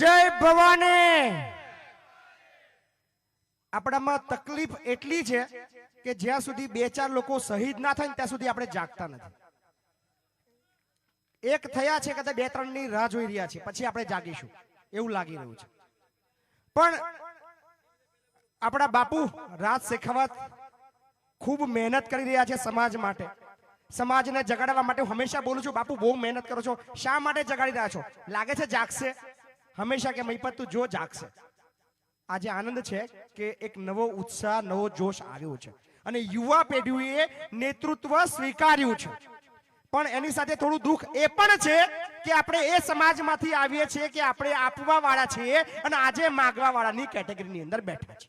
જય ભવાની. આપણામાં તકલીફ એટલી છે કે જ્યાં સુધી બે ચાર લોકો શહીદ ના થાય ત્યાં સુધી આપણે જાગતા નથી. એક થયા છે કદાચ બે ત્રણની રાહ જોઈ રહ્યા છે, પછી આપણે જાગીશું. એવું લાગી રહ્યું છે. પણ આપણા બાપુ રાજ શેખાવત ખૂબ મહેનત કરી રહ્યા છે સમાજ માટે. સમાજને જગાડવા માટે હંમેશા બોલું છું, બાપુ, બહુ મહેનત કરો છો. શા માટે જગાડી રહ્યા છો? લાગે છે જાગશે. હંમેશા કે મહિપત તું જો જાગશે. આજે આનંદ છે કે એક નવો ઉત્સાહ, નવો જોશ આવ્યો છે. અને યુવા પેઢીએ નેતૃત્વ સ્વીકાર્યું છે. પણ એની સાથે થોડું દુઃખ એ પણ છે કે આપણે એ સમાજમાંથી આવીએ છીએ કે આપણે આપવા વાળા છીએ અને આજે માગવા વાળાની કેટેગરીની અંદર બેઠા છે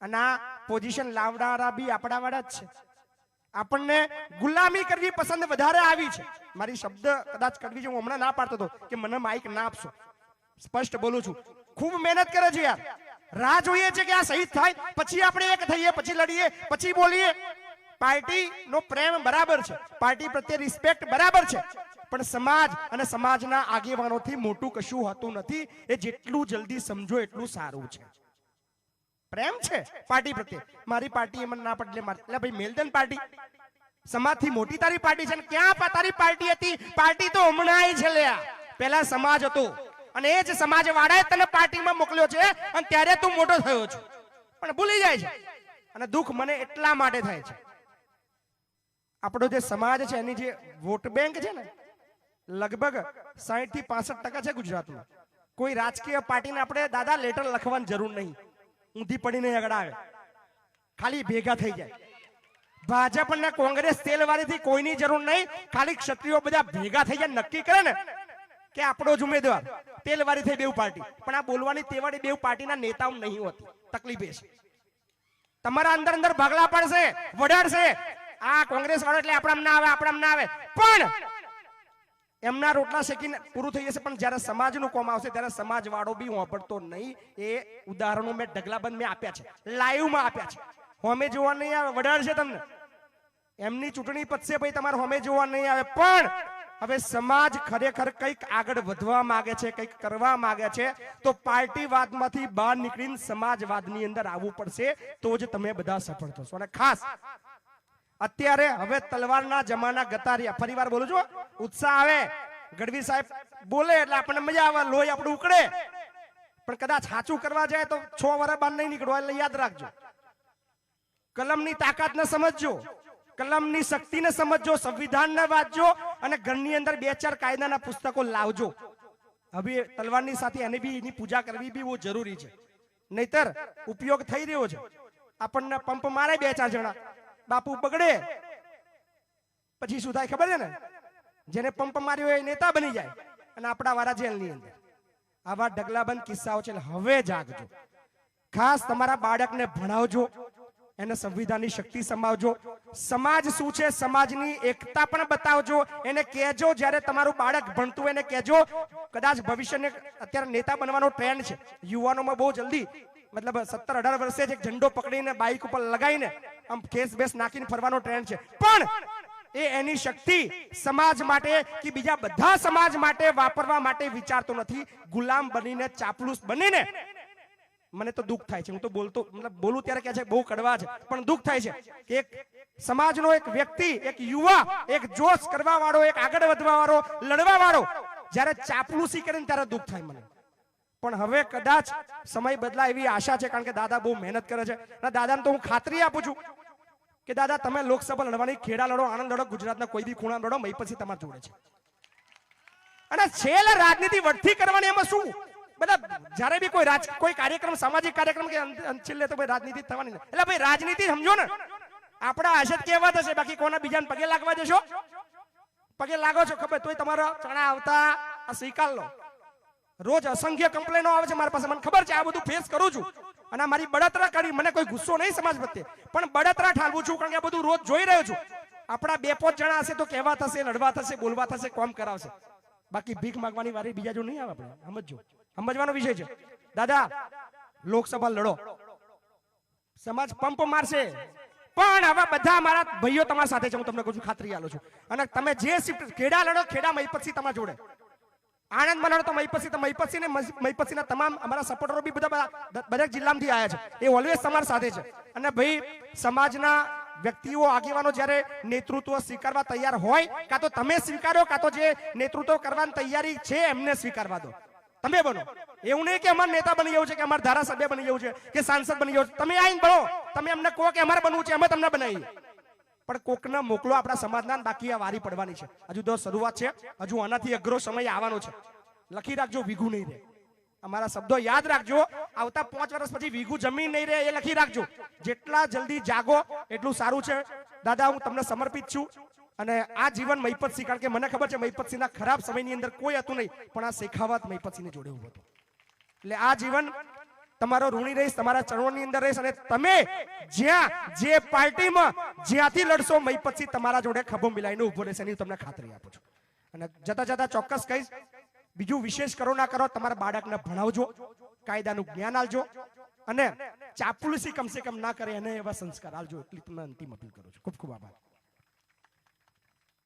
અને આ પોઝિશન લાવનારા બી આપણા વાળા જ છે. આપણને ગુલામી કરવી પસંદ વધારે આવી છે. મારી શબ્દ કદાચ કરવી છે, હું હમણાં ના પાડતો હતો કે મને માઇક ના આપશો. સ્પષ્ટ બોલું છું. ખૂબ મહેનત કરે છે યાર. રાહ જોઈએ છે કે આ શહીદ થાય, પછી આપણે એક થઈએ, પછી લડીએ, પછી બોલીએ. પાર્ટી નો પ્રેમ બરાબર છે. પાર્ટી પ્રત્યે રિસ્પેક્ટ બરાબર છે. પણ સમાજ અને સમાજના આગેવાનોથી મોટું કશું હોતું નથી. એ જેટલું જલ્દી સમજો, એટલું સારું છે. પ્રેમ છે પાર્ટી પ્રત્યે. મારી પાર્ટી એમ ના પડે મારે એટલે ભાઈ મેલદન પાર્ટી. સમાજથી મોટી તારી પાર્ટી છે ક્યાં તારી પાર્ટી હતી? પાર્ટી તો હમણાં છે લ્યા પહેલા સમાજ હતો. અને એ જ સમાજ વાળાએ તને પાર્ટીમાં મોકલ્યો છે અને ત્યારે તું મોટો થયો છે. પણ ભૂલી જાય છે. અને દુઃખ મને એટલા માટે થાય છે. આપણો જે સમાજ છે, એની જે વોટ બેંક છે ને, લગભગ સાહીઠથી પાસઠ ટકા છે ગુજરાતમાં. કોઈ રાજકીય પાર્ટીને આપણે દાદા, લેટર લખવાની જરૂર નહીં. ઊંધી પડીને આવે ખાલી ભેગા થઈ જાય. ભાજપ અને કોંગ્રેસ તેલવારીથી કોઈની જરૂર નહીં, ખાલી ક્ષત્રિયો બધા ભેગા થઈ જાય, નક્કી કરે ને કે આપણો જ ઉમેદવાર તેલવારી થઈ બેવ પાર્ટી. પણ આ બોલવાની તેવાડી બેવ પાર્ટીના નેતાઓ નહીં હોતી. તકલીફ છે. તમારા અંદર અંદર ભાગલા પડશે, વડાડશે. આ કોંગ્રેસ વાળો એટલે આપણા ના આવે આપણા ના આવે. પણ એમના રોટલા શેકીને પૂરું થઈ જશે, પણ જ્યારે સમાજનું કોમ આવશે, ત્યારે સમાજ વાળો બી વાપરતો નહીં. એ ઉદાહરણો મેં ઢગલાબંધ મેં આપ્યા છે. લાઈવમાં આપ્યા છે. હોમે જોવા નહીં આવે વડાડશે તમને. એમની ચૂંટણી પતશે પછી તમારે હોમે જોવા નહીં આવે. પણ હવે સમાજ ખરેખર કંઈક આગળ વધવા માંગે છે, કંઈક કરવા માંગે છે, તો પાર્ટીવાદમાંથી બહાર નીકળીને સમાજવાદની અંદર આવવું પડશે. તો જ તમે બધા સફળ થશો. અને ખાસ અત્યારે હવે તલવારના જમાના ગતા રહ્યા. ફરીવાર બોલું છું ઉત્સાહ આવે. ગઢવી સાહેબ બોલે એટલે આપણને મજા આવે. લોહી આપણું ઉકળે. પણ કદાચ સાચું કરવા જાય તો છ વર્ષ બાર નહીં નીકળવા એટલે યાદ રાખજો. કલમની તાકાતને સમજજો. કલમની શક્તિને સમજજો. સંવિધાનને વાંચજો અને ઘરની અંદર બે ચાર કાયદાના પુસ્તકો લાવજો. હવે તલવારની સાથે એને બી એની પૂજા કરવી બી બહુ જરૂરી છે. નહીતર ઉપયોગ થઈ રહ્યો છે. આપણને પંપ મારે બે ચાર જણા. બાપુ બગડે. પછી શું થાય ખબર છે ને? જેને પંપ માર્યો એ નેતા બની જાય અને આપણા વાળા જેલની અંદર. આવા ઢગલાબંધ કિસ્સાઓ છે હવે જાગજો. ખાસ તમારા બાળકને ભણાવજો. એને સંવિધાનની શક્તિ સમાવજો. સમાજ શું છે? સમાજની એકતા પણ બતાવજો. એને કહેજો, જ્યારે તમારું બાળક ભણતું એને કહેજો. કદાચ ભવિષ્યને અત્યારે નેતા બનવાનો ટ્રેન્ડ છે. યુવાનોમાં બહુ જલ્દી મતલબ સત્તર અઢાર વર્ષે જ એક ઝંડો પકડીને બાઇક ઉપર લગાવીને આમ કેસ બેસ નાખીને ફરવાનો ટ્રેન્ડ છે. પણ એ એની શક્તિ સમાજ માટે કે બીજા બધા સમાજ માટે વાપરવા માટે વિચારતો નથી. ગુલામ બનીને ચાપલુસ બનીને મને તો દુઃખ થાય છે. હું તો બોલતો, મતલબ બોલું ત્યારે કે છે બહુ કડવા છે. પણ દુઃખ થાય છે કે એક સમાજનો એક વ્યક્તિ, એક યુવા, એક જોશ કરવા વાળો એક આગળ વધવા વાળો લડવા વાળો જ્યારે ચાપલુસી કરીને ત્યારે દુઃખ થાય મને. પણ હવે કદાચ સમય બદલાય એવી આશા છે, કારણ કે દાદા બહુ મહેનત કરે છે. અને દાદાને તો હું ખાતરી આપું છું કે દાદા, તમે લોકસભા લડવાની, ખેડા લડો આનંદ લડો, ગુજરાતના કોઈ બી ખૂણા લડો, મય પછી તમારે જોડે છે. અને છેલ્લે રાજનીતિ વડથી કરવાની એમાં શું? બધા જ્યારે બી કોઈ રાજ, કોઈ કાર્યક્રમ, સામાજિક કાર્યક્રમ કે છેલ્લે તો ભાઈ રાજનીતિ થવાની એટલે ભાઈ રાજનીતિ સમજો ને. આપણા આશત કેવા થશે? બાકી કોના બીજાને પગે લાગવા જશો પગે લાગો છો ખબર? તોય તમારો ચણા આવતા આ સ્વીકાર લો. રોજ અસંખ્ય કમ્પ્લેનો આવે છે, મારી પાસે મને ખબર છે, આ બધું ફેસ કરું છું. અને મારી બળતરા કરી, મને કોઈ ગુસ્સો નહીં સમાજ પ્રત્યે. પણ બળતરા ઠાલવું છું, કારણ કે આ બધું રોજ જોઈ રહ્યો છું. આપણા બે પાંચ જણા હશે તો કહેવા થશે, લડવા થશે, બોલવા થશે, કોમ કરાવશે. બાકી ભીખ માંગવાની વારી બીજા જો નહીં આવે આપણે. સમજજો. સમજવાનો વિષય છે. દાદા, લોકસભા લડો. સમાજ પંપ મારશે. પણ હવે બધા મારા ભાઈઓ તમારા સાથે છે, હું તમને કહું છું, ખાતરી આલો છું. અને તમે જે શિફ્ટ ખેડા લડો, ખેડા મહીપતથી તમારા જોડે. આણંદ મલાડો તો મહીપસી તો મહીપસી ને મહીપતસિંહના તમામ અમારા સપોર્ટરો બી બધા બધા- જિલ્લામાંથી આવ્યા છે. એ ઓલવેઝ તમારી સાથે છે. અને ભાઈ, સમાજના વ્યક્તિઓ, આગેવાનો જ્યારે નેતૃત્વ સ્વીકારવા તૈયાર હોય, કાં તો તમે સ્વીકારો, કાં તો જે નેતૃત્વ કરવાની તૈયારી છે, એમને સ્વીકારવા દો. તમે બનો. એવું નહીં કે અમાર નેતા બની જવું છે, કે અમારા ધારાસભ્ય બની જવું છે, કે સાંસદ બની જવું છે. તમે આવીને બનો તમે અમને કહો કે અમારે બનવું છે, અમે તમને બનાવીએ. પણ કોકને મોકલો, આપણા સમાજના બાકી આ વારી પડવાની છે. હજુ તો શરૂઆત છે. હજુ આનાથી અઘરો સમય આવવાનો છે. લખી રાખજો, વીઘું નહીં રહે. અમારા શબ્દો યાદ રાખજો. આવતા પાંચ વર્ષ પછી વીઘું જમીન નહીં રહે એ લખી રાખજો. જેટલા જલ્દી જાગો, એટલું સારું છે. દાદા, હું તમને સમર્પિત છું. અને આ જીવન મહિપતસિંહ, કારણ કે મને ખબર છે, મહિપતસિંહના ખરાબ સમયની અંદર કોઈ હતું નહીં, પણ આ શેખાવત મહિપતસિંહને જોડે હતો. એટલે આ જીવન તમારો ઋણી રહીશ, તમારા ચરણોની અંદર રહીશ અને તમે જ્યાં, જે પાર્ટીમાં, જ્યાંથી લડશો મહિપતસિંહ તમારા જોડે ખભો મિલાઈને ઊભો રહેશે એની તમને ખાતરી આપું છું. અને જતા જતા ચોક્કસ કહીશ, બીજું વિશેષ કરો ના કરો, તમારા બાળકને ભણાવજો, કાયદાનું જ્ઞાન આલજો અને ચાપલુસી કમસે કમ ના કરે એને એવા સંસ્કાર આલજો એટલી તમને અંતિમ અપીલ કરું છું. ખૂબ ખૂબ આભાર.